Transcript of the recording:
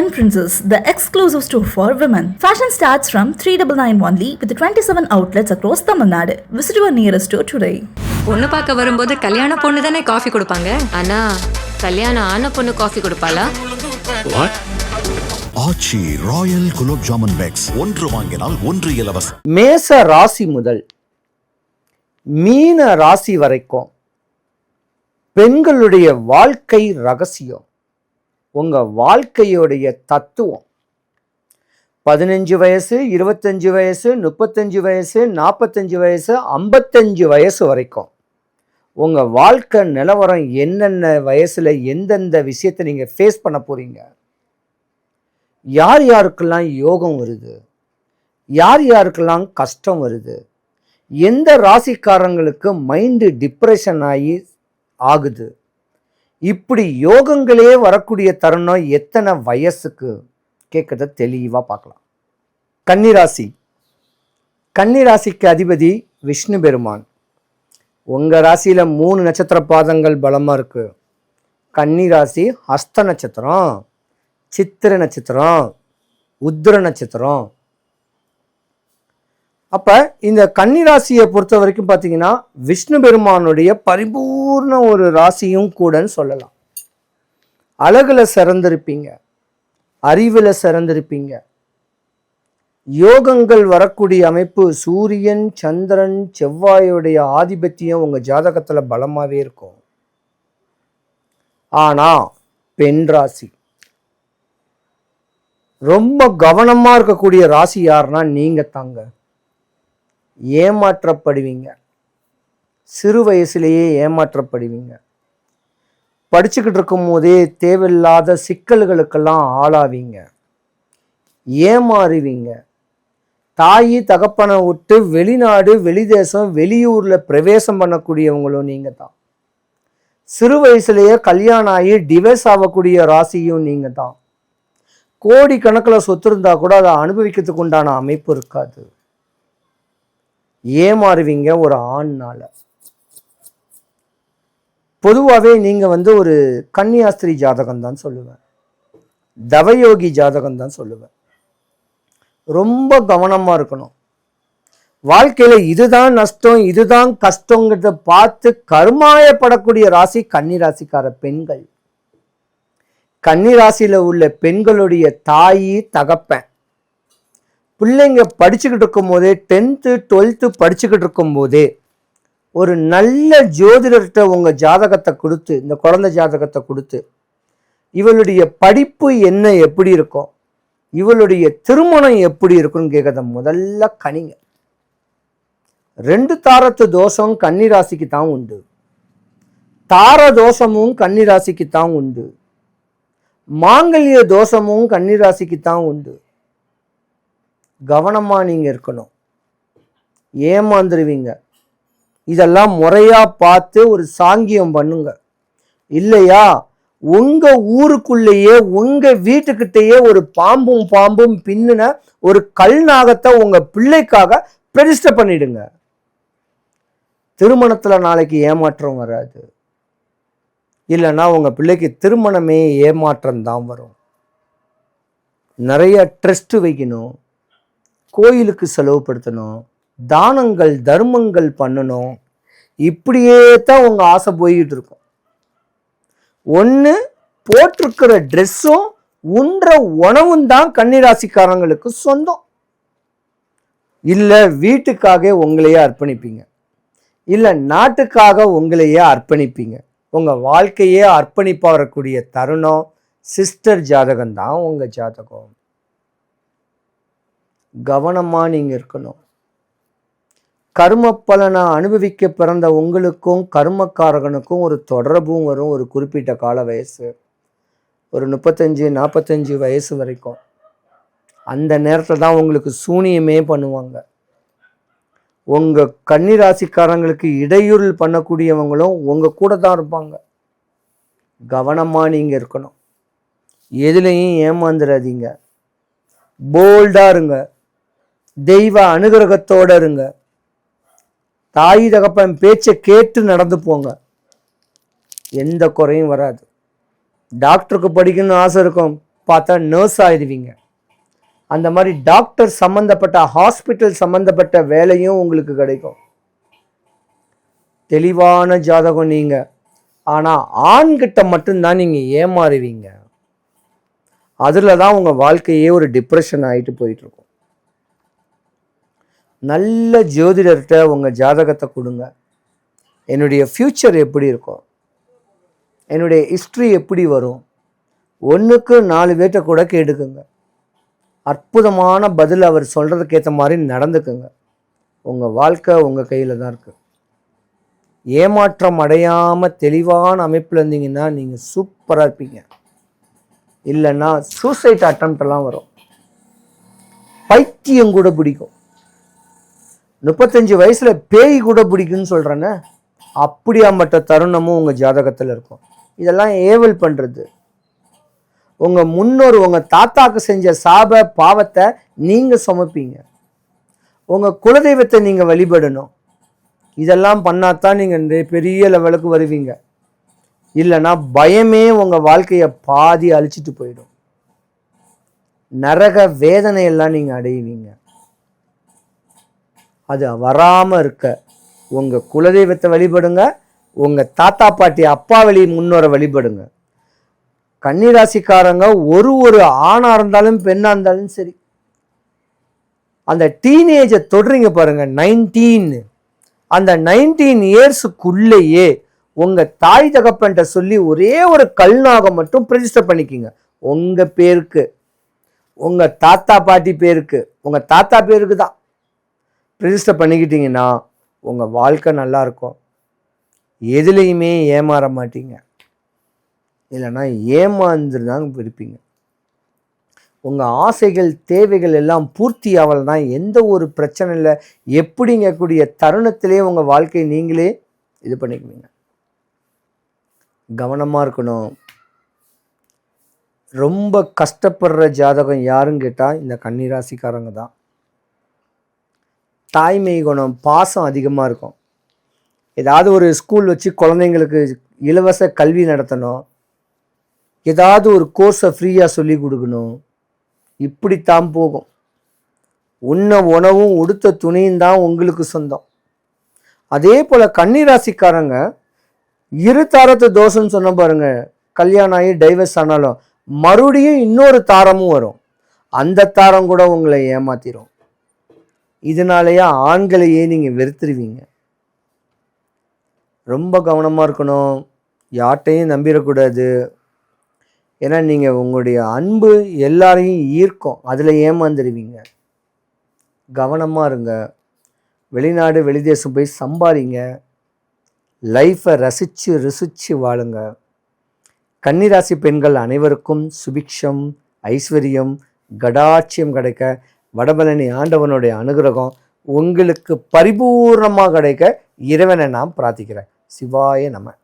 Yen Princess, the exclusive store for women. Fashion starts from 3991 only with 27 outlets across Tamil Nadu. Visit your nearest store today. பொண்ணு பார்க்க வரும்போது கல்யாண பொண்ணு தானே coffee கொடுப்பாங்க ஆனா கல்யாணம் ஆன பொண்ணு காஃபி கொடுப்பாளா ஆச்சி ராயல் குலோப் ஜாமுன் பேக்ஸ் ஒன்று வாங்கினால் ஒன்று இலவசம் மேச ராசி முதல் மீன ராசி வரைக்கும் பெண்களுடைய வாழ்க்கை ரகசியம் உங்கள் வாழ்க்கையுடைய தத்துவம். பதினஞ்சு வயசு இருபத்தஞ்சு வயசு முப்பத்தஞ்சு வயசு நாற்பத்தஞ்சு வயசு ஐம்பத்தஞ்சு வயசு வரைக்கும் உங்கள் வாழ்க்கை நிலவரம் என்னென்ன வயசில் எந்தெந்த விஷயத்தை நீங்கள் ஃபேஸ் பண்ண போகிறீங்க யார் யாருக்கெல்லாம் யோகம் வருது? யார் யாருக்கெல்லாம் கஷ்டம் வருது? எந்த ராசிக்காரங்களுக்கு மைண்டு டிப்ரெஷன் ஆகி ஆகுது? இப்படி யோகங்களே வரக்கூடிய தருணம் எத்தனை வயசுக்கு? கேட்கறத தெளிவாக பார்க்கலாம். கன்னிராசி. கன்னிராசிக்கு அதிபதி விஷ்ணு பெருமான். உங்கள் ராசியில் மூணு நட்சத்திர பாதங்கள் பலமாக இருக்குது கன்னிராசி ஹஸ்த நட்சத்திரம் சித்திர நட்சத்திரம் உத்திர நட்சத்திரம் அப்போ இந்த கன்னிராசியை பொறுத்த வரைக்கும் பார்த்தீங்கன்னா விஷ்ணு பெருமானுடைய பரிபூர்ண ஒரு ராசியும் கூடன்னு சொல்லலாம். அழகில் சிறந்திருப்பீங்க. அறிவில் சிறந்திருப்பீங்க. யோகங்கள் வரக்கூடிய அமைப்பு சூரியன் சந்திரன் செவ்வாயுடைய ஆதிபத்தியம் உங்கள் ஜாதகத்தில் பலமாகவே இருக்கும். ஆனால் பெண் ராசி. ரொம்ப கவனமாக இருக்கக்கூடிய ராசி யாருன்னா நீங்கள் தாங்க. ஏமாற்றப்படுவீங்க. சிறு வயசுலேயே ஏமாற்றப்படுவீங்க. படிச்சுக்கிட்டு இருக்கும் போதே தேவையில்லாத சிக்கல்களுக்கெல்லாம் ஆளாவீங்க. ஏமாறுவீங்க. தாயி தகப்பனை விட்டு வெளிநாடு வெளிதேசம் வெளியூரில் பிரவேசம் பண்ணக்கூடியவங்களும் நீங்கள் தான் சிறு வயசுலேயே கல்யாணம் ஆகி டிவைஸ் ஆகக்கூடிய ராசியும் நீங்கள் தான் கோடி கணக்கில் சொத்து இருந்தால் கூட அதை அனுபவிக்கிறதுக்கு உண்டான அமைப்பு இருக்காது. ஏமாறுவீங்க ஒரு ஆண்னால. பொதுவாகவே நீங்கள் வந்து ஒரு கன்னியாஸ்திரி ஜாதகம் தான் சொல்லுவேன். தவயோகி ஜாதகம் தான் சொல்லுவேன். ரொம்ப கவனமாக இருக்கணும். வாழ்க்கையில் இதுதான் நஷ்டம் இதுதான் கஷ்டங்கிறத பார்த்து கருமாயப்படக்கூடிய ராசி கன்னிராசிக்கார பெண்கள். கன்னிராசியில உள்ள பெண்களுடைய தாயி தகப்பேன். பிள்ளைங்க படிச்சுக்கிட்டு இருக்கும் போதே டென்த்து டுவெல்த்து படிச்சுக்கிட்டு இருக்கும் போதே ஒரு நல்ல ஜோதிடர்கிட்ட உங்கள் ஜாதகத்தை கொடுத்து இந்த குழந்தை ஜாதகத்தை கொடுத்து இவளுடைய படிப்பு என்ன எப்படி இருக்கும்? இவளுடைய திருமணம் எப்படி இருக்கும்னு கேட்கறத முதல்ல கனிங்க ரெண்டு தாரத்து தோஷம் கன்னிராசிக்கு தான் உண்டு. தார தோஷமும் கன்னிராசிக்கு தான் உண்டு. மாங்கல்ய தோஷமும் கன்னிராசிக்கு தான் உண்டு. கவனமாக நீங்கள் இருக்கணும். ஏமாந்துருவீங்க. இதெல்லாம் முறையாக பார்த்து ஒரு சாங்கியம் பண்ணுங்க. இல்லையா? உங்கள் ஊருக்குள்ளேயே உங்கள் வீட்டுக்கிட்டேயே ஒரு பாம்பும் பாம்பும் பின்னுன ஒரு கல் நாகத்தை உங்கள் பிள்ளைக்காக பிரதிஷ்டை பண்ணிடுங்க. திருமணத்தில் நாளைக்கு ஏமாற்றம் வராது. இல்லைன்னா உங்கள் பிள்ளைக்கு திருமணமே ஏமாற்றம் தான் வரும். நிறைய ட்ரெஸ்ட் வைக்கணும். கோயிலுக்கு செலவுப்படுத்தணும் தானங்கள் தர்மங்கள் பண்ணணும். இப்படியே தான் உங்கள் ஆசை போய்கிட்டு இருக்கும். ஒன்று போட்டிருக்கிற ட்ரெஸ்ஸும் உண்ற உணவும் தான் கன்னிராசிக்காரங்களுக்கு சொந்தம். இல்லை வீட்டுக்காக உங்களையே அர்ப்பணிப்பீங்க. இல்லை நாட்டுக்காக உங்களையே அர்ப்பணிப்பீங்க. உங்கள் வாழ்க்கையே அர்ப்பணிப்பா வரக்கூடிய தருணம் சிஸ்டர் ஜாதகம் தான் உங்கள் ஜாதகம். கவனமாக நீங்கள் இருக்கணும். கர்ம பலனை அனுபவிக்க பிறந்த உங்களுக்கும் கர்மக்காரகனுக்கும் ஒரு தொடர்பும் வரும். ஒரு குறிப்பிட்ட கால வயசு. ஒரு முப்பத்தஞ்சு நாற்பத்தஞ்சு வயசு வரைக்கும். அந்த நேரத்தில் தான் உங்களுக்கு சூனியமே பண்ணுவாங்க. உங்கள் கன்னிராசிக்காரங்களுக்கு இடையூறு பண்ணக்கூடியவங்களும் உங்கள் கூட தான் இருப்பாங்க. கவனமாக நீங்கள் இருக்கணும். எதுலேயும் ஏமாந்துடாதீங்க போல்டாக இருங்க. தெய்வ அனுகிரகத்தோடு இருங்க. தாய் தகப்பன் பேச்சை கேட்டு நடந்து போங்க. எந்த குறையும் வராது. டாக்டருக்கு படிக்கணும்னு ஆசை இருக்கும் பார்த்தா நர்ஸ் ஆயிடுவீங்க. அந்த மாதிரி டாக்டர் சம்மந்தப்பட்ட ஹாஸ்பிட்டல் சம்மந்தப்பட்ட வேலையும் உங்களுக்கு கிடைக்கும். தெளிவான ஜாதகம் நீங்கள் ஆனால் ஆண்கிட்ட மட்டும்தான் நீங்கள் ஏமாறுவீங்க. அதில் தான் உங்கள் வாழ்க்கையே ஒரு டிப்ரெஷன் ஆகிட்டு போயிட்டுருக்கும் நல்ல ஜோதிடர்கிட்ட உங்கள் ஜாதகத்தை கொடுங்க. என்னுடைய ஃப்யூச்சர் எப்படி இருக்கும்? என்னுடைய ஹிஸ்ட்ரி எப்படி வரும்? ஒன்றுக்கு நாலு பேர்ட்ட கூட கேட்டுக்குங்க. அற்புதமான பதில் அவர் சொல்கிறதுக்கு ஏற்ற மாதிரி நடந்துக்குங்க. உங்கள் வாழ்க்கை உங்கள் கையில் தான் இருக்குது ஏமாற்றம் அடையாமல் தெளிவான அமைப்பில் இருந்தீங்கன்னா நீங்கள் சூப்பராக இருப்பீங்க. இல்லைன்னா சூசைட் அட்டம்ப்டெல்லாம் வரும். பைத்தியம் கூட பிடிக்கும். முப்பத்தஞ்சு வயசுல பேய் கூட பிடிக்குன்னு சொல்றேனே அப்படியாம்பட்ட தருணமும் உங்க ஜாதகத்துல இருக்கும். இதெல்லாம் ஏவல் பண்றது. உங்க முன்னோர் உங்க தாத்தாக்கு செஞ்ச சாப பாவத்தை நீங்க சுமப்பீங்க. உங்க குலதெய்வத்தை நீங்க வழிபடணும். இதெல்லாம் பண்ணாதான் நீங்க பெரிய லெவலுக்கு வருவீங்க. இல்லைன்னா பயமே உங்க வாழ்க்கையை பாதி அழிச்சிட்டு போயிடும். நரக வேதனையெல்லாம் நீங்க அடைவீங்க. அது வராமல் இருக்க. உங்கள் குலதெய்வத்தை வழிபடுங்க உங்கள் தாத்தா பாட்டி அப்பா வழி முன்னோரை வழிபடுங்க. கன்னிராசிக்காரங்க ஒரு ஒரு ஆணாக இருந்தாலும் பெண்ணாக இருந்தாலும் சரி. அந்த டீனேஜை தொடுறீங்க பாருங்க நைன்டீன் அந்த நைன்டீன் இயர்ஸுக்குள்ளேயே உங்கள் தாய் தகப்பன்ட்ட சொல்லி ஒரே ஒரு கல்நாகம் மட்டும் ரெஜிஸ்டர் பண்ணிக்கிங்க. உங்கள் பேருக்கு. உங்கள் தாத்தா பாட்டி பேருக்கு. உங்கள் தாத்தா பேருக்கு தான் ரிஜிஸ்டர் பண்ணிக்கிட்டீங்கன்னா உங்கள் வாழ்க்கை நல்லா இருக்கும் எதுலேயுமே ஏமாற மாட்டீங்க. இல்லைன்னா ஏமாந்துருந்தாங்க இருப்பீங்க. உங்கள் ஆசைகள் தேவைகள் எல்லாம் பூர்த்தி ஆகலைன்னா எந்த ஒரு பிரச்சனை இல்லை எப்படிங்கக்கூடிய தருணத்திலே உங்கள் வாழ்க்கையை நீங்களே இது பண்ணிக்குவீங்க. கவனமாக இருக்கணும். ரொம்ப கஷ்டப்படுற ஜாதகம் யாருன்னு கேட்டால் இந்த கன்னிராசிக்காரங்க தான். தாய்மை குணம் பாசம் அதிகமாக இருக்கும். ஏதாவது ஒரு ஸ்கூல் வச்சு குழந்தைங்களுக்கு இலவச கல்வி நடத்தணும். ஏதாவது ஒரு கோர்ஸை ஃப்ரீயாக சொல்லி கொடுக்கணும். இப்படித்தான் போகும். உண்ண உணவும் உடுத்த துணியும் தான் உங்களுக்கு சொந்தம். அதே போல் கன்னிராசிக்காரங்க இரு தாரத்து தோஷம்னு சொன்ன பாருங்க கல்யாணம் ஆகி டைவர்ஸ் ஆனாலும் மறுபடியும் இன்னொரு தாரமும் வரும். அந்த தாரம் கூட உங்களை ஏமாத்திரும். இதனாலேயே ஆண்களையே நீங்கள் வெறுத்துருவீங்க. ரொம்ப கவனமாக இருக்கணும். யார்கிட்டையும் நம்பிடக்கூடாது. ஏன்னா நீங்கள் உங்களுடைய அன்பு எல்லாரையும் ஈர்க்கும். அதில் ஏமாந்துருவீங்க. கவனமாக இருங்க. வெளிநாடு வெளிதேசம் போய் சம்பாதிங்க. லைஃப்பை ரசித்து ருசித்து வாழுங்க. கன்னிராசி பெண்கள் அனைவருக்கும் சுபிக்ஷம் ஐஸ்வர்யம் கடாட்சியம் கிடைக்க வடபழனி ஆண்டவனுடைய அனுகிரகம் உங்களுக்கு பரிபூர்ணமாக கிடைக்க இறைவனை நான் பிரார்த்திக்கிறேன். சிவாய நம.